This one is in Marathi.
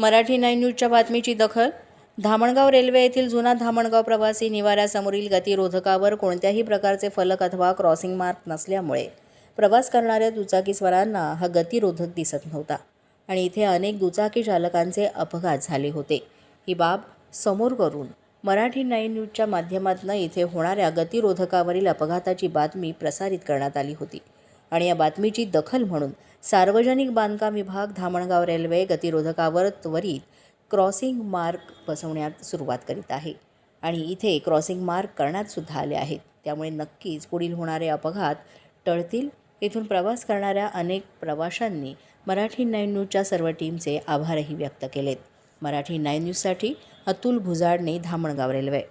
मराठी नाईन न्यूजच्या बातमीची दखल. धामणगाव रेल्वे येथील जुना धामणगाव प्रवासी निवाऱ्यासमोरील गतिरोधकावर कोणत्याही प्रकारचे फलक अथवा क्रॉसिंग मार्क नसल्यामुळे प्रवास करणाऱ्या दुचाकीस्वारांना हा गतिरोधक दिसत नव्हता आणि इथे अनेक दुचाकी चालकांचे अपघात झाले होते. ही बाब समोर करून मराठी नाईन न्यूजच्या माध्यमातून इथे होणाऱ्या गतिरोधकावरील अपघाताची बातमी प्रसारित करण्यात आली होती. आणि या बातमीची दखल म्हणून सार्वजनिक बांधकाम विभाग धामणगाव रेल्वे गतिरोधकावर त्वरित क्रॉसिंग मार्क बसवण्यात सुरुवात करीत आहे. आणि इथे क्रॉसिंग मार्क करण्यात सुद्धा आले आहेत. त्यामुळे नक्कीच पुढील होणारे अपघात टळतील. इथून प्रवास करणाऱ्या अनेक प्रवाशांनी मराठी नाईन न्यूजच्या सर्व टीमचे आभारही व्यक्त केलेत. मराठी नाईन न्यूजसाठी अतुल भुजाडने धामणगाव रेल्वे.